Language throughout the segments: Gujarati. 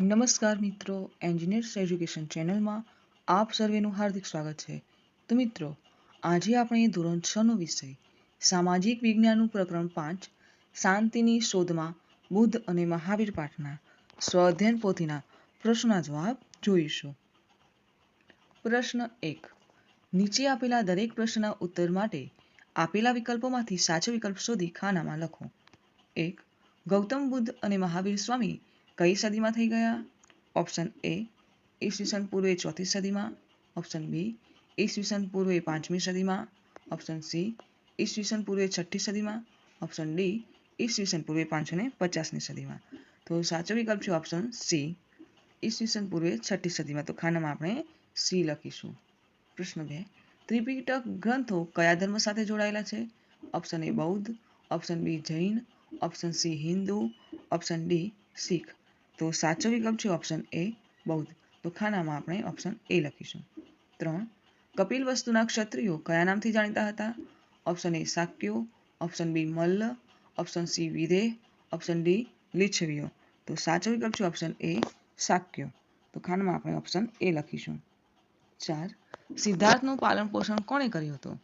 નમસ્કાર મિત્રો એન્જિનિયર્સ એજ્યુકેશન ચેનલમાં આપ સર્વેનું હાર્દિક સ્વાગત છે. તો મિત્રો, આજે આપણે ધોરણ છ નો વિષય, સામાજિક વિજ્ઞાનનું પ્રકરણ પાંચ, શાંતિની શોધમાં બુદ્ધ અને મહાવીર પાઠના સ્વઅધ્યયન પોથીના પ્રશ્નના જવાબ જોઈશું. પ્રશ્ન એક, નીચે આપેલા દરેક પ્રશ્નના ઉત્તર માટે આપેલા વિકલ્પોમાંથી સાચો વિકલ્પ શોધી ખાનામાં લખો. એક, ગૌતમ બુદ્ધ અને મહાવીર સ્વામી કઈ સદીમાં થઈ ગયા? ઓપ્શન એ ઈસવીસન પૂર્વે ચોથી સદીમાં. ઓપ્શન બી ઈસવીસન પૂર્વે પાંચમી સદીમાં. ઓપ્શન સી ઈસવીસન પૂર્વે છઠ્ઠી સદીમાં. ઓપ્શન ડી ઈસવીસન પૂર્વે પાંચસો ને પચાસની સદીમાં. તો સાચો વિકલ્પ છે ઓપ્શન સી ઈસવીસન પૂર્વે છઠ્ઠી સદીમાં. તો ખાનામાં આપણે સી લખીશું. પ્રશ્ન બે, ત્રિપિટક ગ્રંથો કયા ધર્મ સાથે જોડાયેલા છે? ઓપ્શન એ બૌદ્ધ option B Jain option C Hindu option D Sikh. તો સાચો વિકલ્પ છે ઓપ્શન એ બૌદ્ધ. તો ખાનામાં આપણે ઓપ્શન એ લખીશું. ત્રણ, કપિલ વસ્તુના ક્ષત્રિયો કયા નામથી જાણીતા હતા? Option A શાક્યો option B Malla. Option C Videha option D લીછવીઓ. તો સાચો વિકલ્પ છે ઓપ્શન એ શાક્યો તો ખાનામાં આપણે ઓપ્શન એ લખીશું. ચાર, સિદ્ધાર્થનું પાલન પોષણ કોણે કર્યું હતું?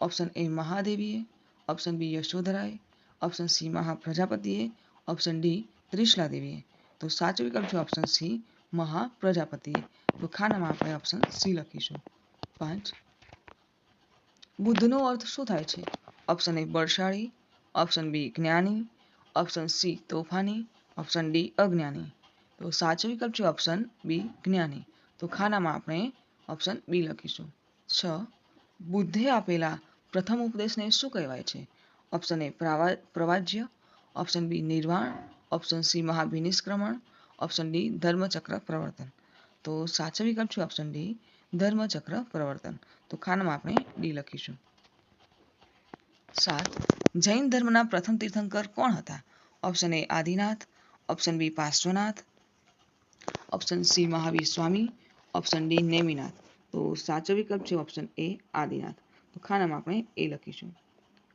ઓપ્શન એ મહાદેવીએ. ઓપ્શન બી યશોધરાએ. ઓપ્શન સી મહાપ્રજાપતિએ. ઓપ્શન ડી ત્રિશલા દેવીએ તો સાચો વિકલ્પ છે ઓપ્શન સી મહાપ્રજાપતિ. તો ખાનામાં આપણે ઓપ્શન સી લખીશું. પાંચ. બુદ્ધનો અર્થ શું થાય છે? ઓપ્શન એ બળશાળી. ઓપ્શન બી જ્ઞાની. ઓપ્શન સી તોફાની. ઓપ્શન ડી અજ્ઞાની. તો સાચો વિકલ્પ છે ઓપ્શન બી જ્ઞાની. તો ખાનામાં આપણે ઓપ્શન બી લખીશું. છ. બુદ્ધે આપેલા પ્રથમ ઉપદેશને શું કહેવાય છે? ઓપ્શન એ પ્રવાજ્ય. Option B nirvana. Option C મહાભિનિષ્ક્રમણ option D ધર્મચક્ર પ્રવર્તન તો સાચો વિકલ્પ છે ઓપ્શન ડી ધર્મચક્ર પ્રવર્તન તો ખાનામાં આપણે ડી લખીશું. સાત, જૈન ધર્મના પ્રથમ તીર્થંકર કોણ હતા? Option A Adinath. Option B Parshvanath. Option C Mahavir Swami. Option D Neminath. તો સાચો વિકલ્પ છે ઓપ્શન એ આદિનાથ. તો ખાનામાં આપણે એ લખીશું.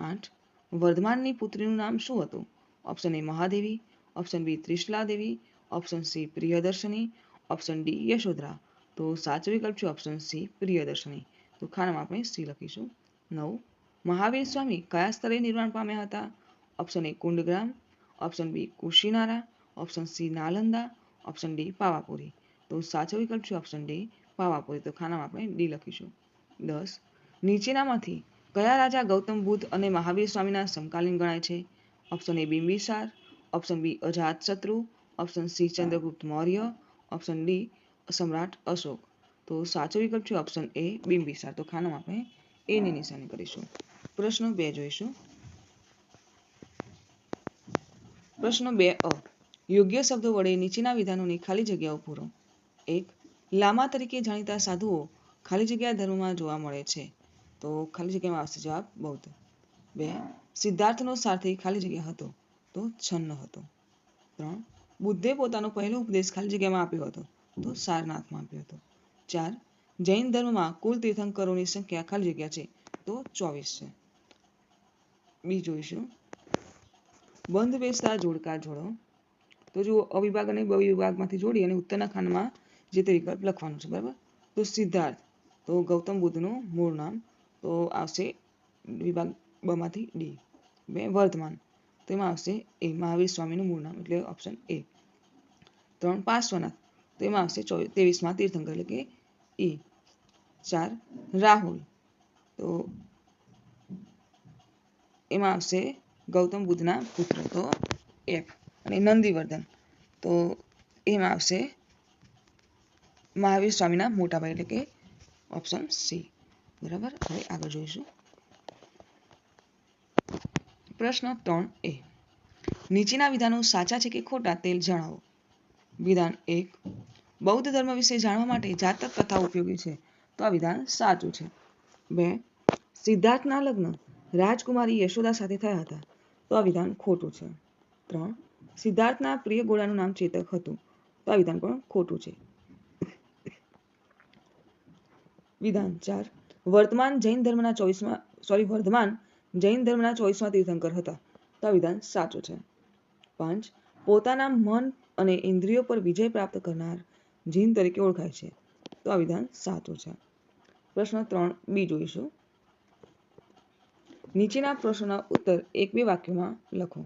આઠ, વર્ધમાનની પુત્રીનું નામ શું હતું? Option A Mahadevi. Option B Trishala Devi option C Priyadarshini option D Yashodhara તો સાચો વિકલ્પ છે ઓપ્શન સી પ્રિયદર્શની તો ખાનામાં આપણે સી લખીશું. નવ. મહાવીર સ્વામી કયા સ્થળે નિર્માણ પામ્યા હતા? Option A Kundagram. Option B Kushinara. Option C Nalanda. Option D Pavapuri. તો સાચો વિકલ્પ છે ઓપ્શન ડી પાવાપુરી. તો ખાનામાં આપણે ડી લખીશું. દસ. નીચેનામાંથી કયા રાજા ગૌતમ બુદ્ધ અને મહાવીર સ્વામીના સમકાલીન ગણાય છે? Option A Bimbisara. Option B Ajatashatru option C Chandragupta Maurya option D Samrat Ashok તો સાચો વિકલ્પ છે ઓપ્શન એ બિંબિસાર તો ખાનામાં આપણે એની નિશાની કરીશું. પ્રશ્ન બે જોઈશું. પ્રશ્ન બે, અ. યોગ્ય શબ્દો વડે નીચેના વિધાનોની ખાલી જગ્યાઓ પૂરો. એક, લામા તરીકે જાણીતા સાધુઓ ખાલી જગ્યા ધર્મમાં જોવા મળે છે. તો ખાલી જગ્યામાં આવશે જવાબ બૌદ્ધ. બે, સિદ્ધાર્થનો સારથી ખાલી જગ્યા હતો. તો છન્ન હતો. ત્રણ, બુદ્ધે પોતાનો પહેલો ઉપદેશ ખાલી જગ્યામાં આપ્યો હતો તો સારનાથમાં આપ્યો હતો. ચાર, જૈન ધર્મમાં કુલ તીર્થંકરોની સંખ્યા ખાલી જગ્યા છે તો ચોવીસ છે. બી જોઈશું બંધ બેસતા જોડકા જોડો. તો જુઓ, અવિભાગ અને બવિભાગમાંથી જોડી અને ઉત્તરના ખાનમાં જે તે વિકલ્પ લખવાનો છે, બરાબર? તો સિદ્ધાર્થ, તો ગૌતમ બુદ્ધનું મૂળ નામ તો આવશે વિભાગ બમાંથી ડી. બે, વર્ધમાન. તો એમાં આવશે એ મહાવીર સ્વામીનું મૂળ નામ એટલે ઓપ્શન એ ત્રણ પાર્શ્વનાથ તો આવશે ચોવીસ ત્રેવીસમાં તીર્થંકર એટલે કે ઈ ચાર રાહુલ. તો એમાં આવશે ગૌતમ બુદ્ધના પુત્ર, તો એફ અને નંદીવર્ધન. તો એમાં આવશે મહાવીર સ્વામીના મોટા ભાઈ એટલે કે ઓપ્શન સી બરાબર? હવે આગળ જોઈશું. પ્રશ્ન ત્રણ એ. નીચેના વિધાનો સાચા છે કે ખોટા તેલ જણાવો. વિધાન એક. બૌદ્ધ ધર્મ વિશે જાણવા માટે જાતક કથા ઉપયોગી છે. તો આ વિધાન સાચું છે. બે. સિદ્ધાર્થના લગ્ન રાજકુમારી યશોદા સાથે થયા હતા. તો આ વિધાન ખોટું છે. ત્રણ. સિદ્ધાર્થના પ્રિય ગોળાનું નામ ચેતક હતું. તો આ વિધાન પણ ખોટું છે. વિધાન ચાર. વર્તમાન જૈન ધર્મના ચોવીસમાં સોરી વર્ધમાન જૈન ધર્મના ચોવીસમાં તીર્થંકર હતા. તો આ વિધાન સાચું છે. પાંચ, પોતાના મન અને ઇન્દ્રિયો પર વિજય પ્રાપ્ત કરનાર જીન તરીકે ઓળખાય છે. તો આ વિધાન સાચું છે. પ્રશ્ન ત્રણ બી જોઈશું નીચેના પ્રશ્નના ઉત્તર એક બે વાક્યોમાં લખો.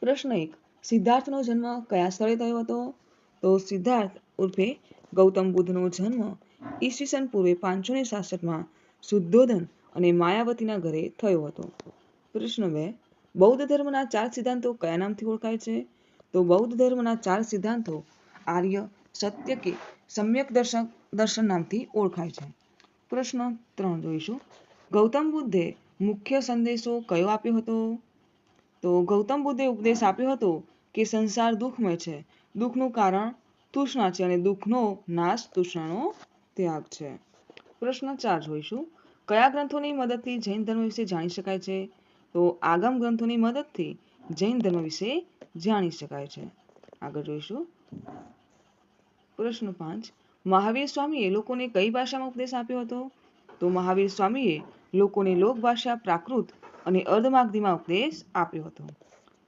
પ્રશ્ન એક, સિદ્ધાર્થનો જન્મ કયા સ્થળે થયો હતો? તો સિદ્ધાર્થ ઉર્ફે ગૌતમ બુદ્ધનો જન્મ ઈસવીસન પૂર્વે પાંચસો ને સાસઠમાં શુદ્ધોધન અને માયાવતીના ઘરે થયો હતો. પ્રશ્ન બે, બૌદ્ધ ધર્મના ચાર સિદ્ધાંતો કયા નામથી ઓળખાય છે? તો બૌદ્ધ ધર્મના ચાર સિદ્ધાંતો આર્ય, સત્ય કે સમ્યક દર્શન દર્શન નામથી ઓળખાય છે. પ્રશ્ન ત્રણ જોઈશું. ગૌતમ બુદ્ધે મુખ્ય સંદેશો કયો આપ્યો હતો? તો ગૌતમ બુદ્ધે ઉપદેશ આપ્યો હતો કે સંસાર દુઃખમય છે. દુઃખનું કારણ તૃષ્ણા છે અને દુઃખનો નાશ તૃષ્ણાનો ત્યાગ છે. પ્રશ્ન ચાર જોઈશું. કયા ગ્રંથોની મદદથી જૈન ધર્મ વિશે જાણી શકાય છે? તો આગમ ગ્રંથોની મદદથી જૈન ધર્મ વિશે જાણી શકાય છે. આગળ જોઈશું. પ્રશ્ન પાંચ. મહાવીર સ્વામીએ લોકોને કઈ ભાષામાં ઉપદેશ આપ્યો હતો? તો મહાવીર સ્વામીએ લોકોને લોકભાષા પ્રાકૃત અને અર્ધમાગધીમાં ઉપદેશ આપ્યો હતો.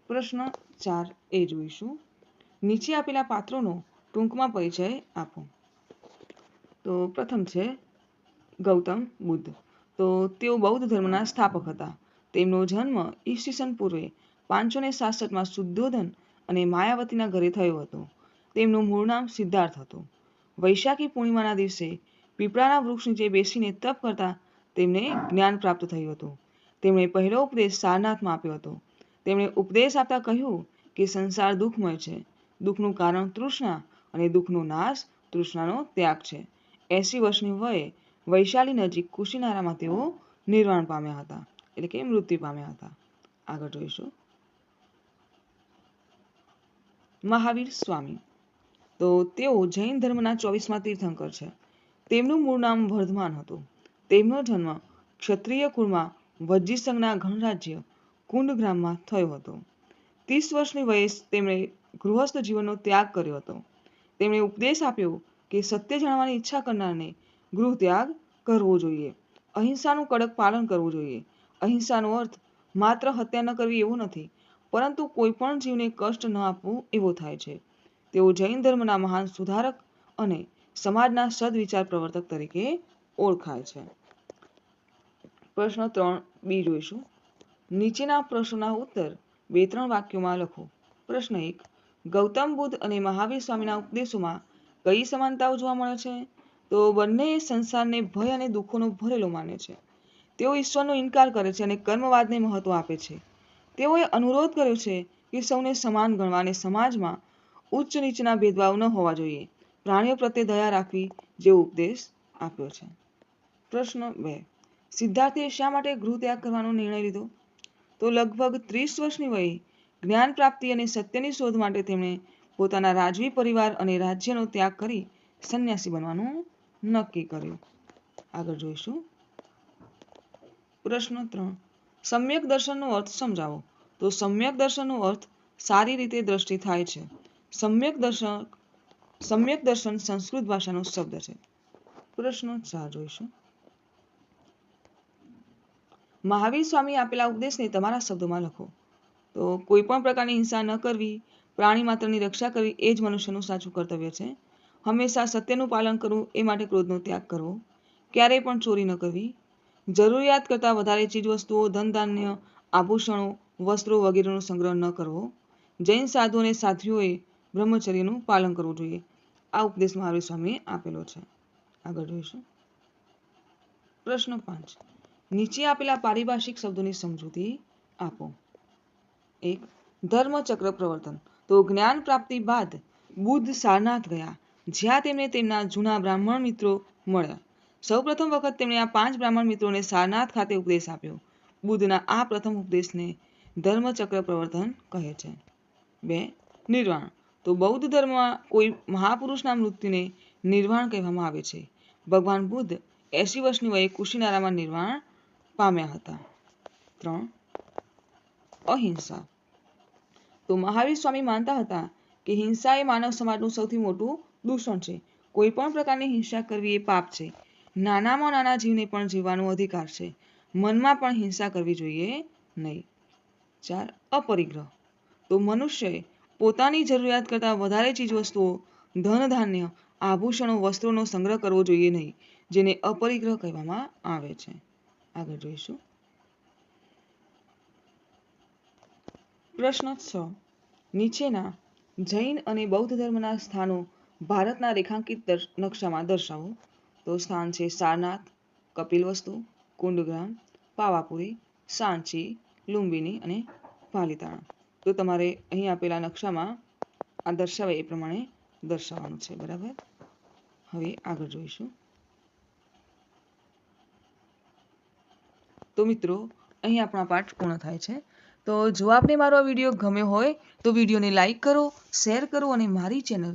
પ્રશ્ન ચાર. એ જોઈશું. નીચે આપેલા પાત્રોનો ટૂંકમાં પરિચય આપો. તો પ્રથમ છે ગૌતમ બુદ્ધ. તો તેઓ બૌદ્ધ ધર્મના સ્થાપક હતા. તેમનો જન્મ ઈસવીસન પૂર્વે પાંચસો ને સાસઠમાં શુદ્ધોધન અને માયાવતીના ઘરે થયો હતો. તેમનું મૂળ નામ સિદ્ધાર્થ હતું. વૈશાખી પૂર્ણિમાના દિવસે પીપળાના વૃક્ષ નીચે બેસીને તપ કરતા તેમને જ્ઞાન પ્રાપ્ત થયું હતું. તેમણે પહેલો ઉપદેશ સારનાથમાં આપ્યો હતો. તેમણે ઉપદેશ આપતા કહ્યું કે સંસાર દુઃખમય છે. દુઃખનું કારણ તૃષ્ણા અને દુઃખનો નાશ તૃષ્ણાનો ત્યાગ છે. એસી વર્ષની વયે વૈશાલી નજીક કુશીનારામાં તેઓ નિર્વાણ પામ્યા હતા. એટલે કે મૃત્યુ પામ્યા હતા. આગળ જોઈશું. મહાવીર સ્વામી. તો તેઓ જૈન ધર્મના ચોવીસમાં તીર્થંકર છે. તેમનું મૂળ નામ વર્ધમાન હતું. તેમનો જન્મ ક્ષત્રિય કુળમાં વજ્જી સંઘના ગણરાજ્ય કુંડ ગ્રામમાં થયો હતો. ત્રીસ વર્ષની વયે તેમણે ગૃહસ્થ જીવનનો ત્યાગ કર્યો હતો. તેમણે ઉપદેશ આપ્યો કે સત્ય જાણવાની ઈચ્છા કરનારને ગૃહ ત્યાગ કરવો જોઈએ. અહિંસાનું કડક પાલન કરવું જોઈએ. અહિંસાનો અર્થ માત્ર હત્યા ન કરવી એવો નથી, પરંતુ કોઈ પણ જીવને કષ્ટ ન આપવું એવો થાય છે. તેઓ જૈન ધર્મના મહાન સુધારક અને સમાજના સદવિચાર પ્રવર્તક તરીકે ઓળખાય છે. પ્રશ્ન ત્રણ, બી જોઈશું. નીચેના પ્રશ્નોના ઉત્તર બે ત્રણ વાક્યોમાં લખો. પ્રશ્ન એક, ગૌતમ બુદ્ધ અને મહાવીર સ્વામીના ઉપદેશોમાં કઈ સમાનતાઓ જોવા મળે છે? તો બંને સંસારને ભય અને દુઃખોનો ભરેલો માને છે. તેઓ ઈશ્વરનો ઇનકાર કરે છે અને કર્મવાદને મહત્વ આપે છે. તેઓએ અનુરોધ કર્યો છે કે સૌને સમાન ગણવા અને સમાજમાં ઉચ્ચ નીચના ભેદભાવ ન હોવા જોઈએ. પ્રાણીઓ પ્રત્યે દયા રાખવી જેવો ઉપદેશ આપ્યો છે. પ્રશ્ન બે. સિદ્ધાર્થે શા માટે ગૃહ ત્યાગ કરવાનો નિર્ણય લીધો? તો લગભગ ત્રીસ વર્ષની વયે જ્ઞાન પ્રાપ્તિ અને સત્યની શોધ માટે તેમણે પોતાના રાજવી પરિવાર અને રાજ્યનો ત્યાગ કરી સંન્યાસી બનવાનું નક્કી કર્યું. આગળ જોઈશું. પ્રશ્ન ત્રણ. સમ્યક દર્શનનો અર્થ સમજાવો. તો સમ્યક દર્શનનો અર્થ સારી રીતે દ્રષ્ટિ થાય છે. સમ્યક દર્શન સમ્યક દર્શન સંસ્કૃત ભાષાનો શબ્દ છે. પ્રશ્ન ચાર જોઈશું. મહાવીર સ્વામી આપેલા ઉપદેશને તમારા શબ્દોમાં લખો. તો કોઈ પણ પ્રકારની હિંસા ન કરવી, પ્રાણી માત્રની રક્ષા કરવી એ જ મનુષ્યનું સાચું કર્તવ્ય છે. હંમેશા સત્યનું પાલન કરવું એ માટે ક્રોધનો ત્યાગ કરવો. ક્યારેય પણ ચોરી ન કરવી. જરૂરિયાત કરતાં વધારે ચીજવસ્તુઓ ધન ધાન્ય આભૂષણો, વસ્ત્રો વગેરેનો સંગ્રહ ન કરવો. જૈન સાધુ અને સાધ્વીઓએ બ્રહ્મચર્યનું પાલન કરવું જોઈએ. આ ઉપદેશ મહાવીર સ્વામીએ આપેલો છે. આગળ જોઈશું. પ્રશ્ન પાંચ. નીચે આપેલા પારિભાષિક શબ્દોની સમજૂતી આપો. એક, ધર્મચક્ર પ્રવર્તન. તો જ્ઞાન પ્રાપ્તિ બાદ બુદ્ધ સારનાથ ગયા. જ્યાં તેમને તેમના જૂના બ્રાહ્મણ મિત્રો મળ્યા. સૌપ્રથમ વખત તેમણે આ પાંચ બ્રાહ્મણ મિત્રોને સારનાથ ખાતે ઉપદેશ આપ્યો. બુદ્ધના આ પ્રથમ ઉપદેશને ધર્મચક્ર પ્રવર્તન કહે છે. બે, નિર્વાણ. તો બૌદ્ધ ધર્મમાં કોઈ મહાપુરુષના મૃત્યુને નિર્વાણ કહેવામાં આવે છે. ભગવાન બુદ્ધ એસી વર્ષની વયે કુશીનારામાં નિર્વાણ પામ્યા હતા. ત્રણ, અહિંસા. તો મહાવીર સ્વામી માનતા હતા કે હિંસા એ માનવ સમાજનું સૌથી મોટું દૂષણ છે. કોઈ પણ પ્રકારની હિંસા કરવી એ પાપ છે. નાનામાં નાના જીવને પણ જીવવાનો અધિકાર છે. મનમાં પણ હિંસા કરવી જોઈએ નહીં. ચાર, અપરિગ્રહ. તો મનુષ્યએ પોતાની જરૂરિયાત કરતાં વધારે ચીજવસ્તુઓ ધન, ધાન્ય, આભૂષણો, વસ્ત્રોનો સંગ્રહ કરવો જોઈએ નહીં, જેને અપરિગ્રહ કહેવામાં આવે છે. આગળ જોઈશું. પ્રશ્ન છ. નીચેના જૈન અને બૌદ્ધ ધર્મના સ્થાનો ભારતના રેખાંકિત નકશામાં દર્શાવો તો સ્થાન છે સારનાથ કપિલવસ્તુ કુંડગ્રામ, પાવાપુરી, સાંચી, લુંબિની અને પાલીતાણા તો તમારે અહીં આપેલા નકશામાં આ દર્શાવે એ પ્રમાણે દર્શાવવાનું છે, બરાબર? હવે આગળ જોઈશું. તો મિત્રો, અહીં આપણા પાઠ પૂર્ણ થાય છે. તો જો આપને મારો આ વીડિયો ગમ્યો હોય તો વિડીયોને લાઈક કરો, શેર કરો અને મારી ચેનલ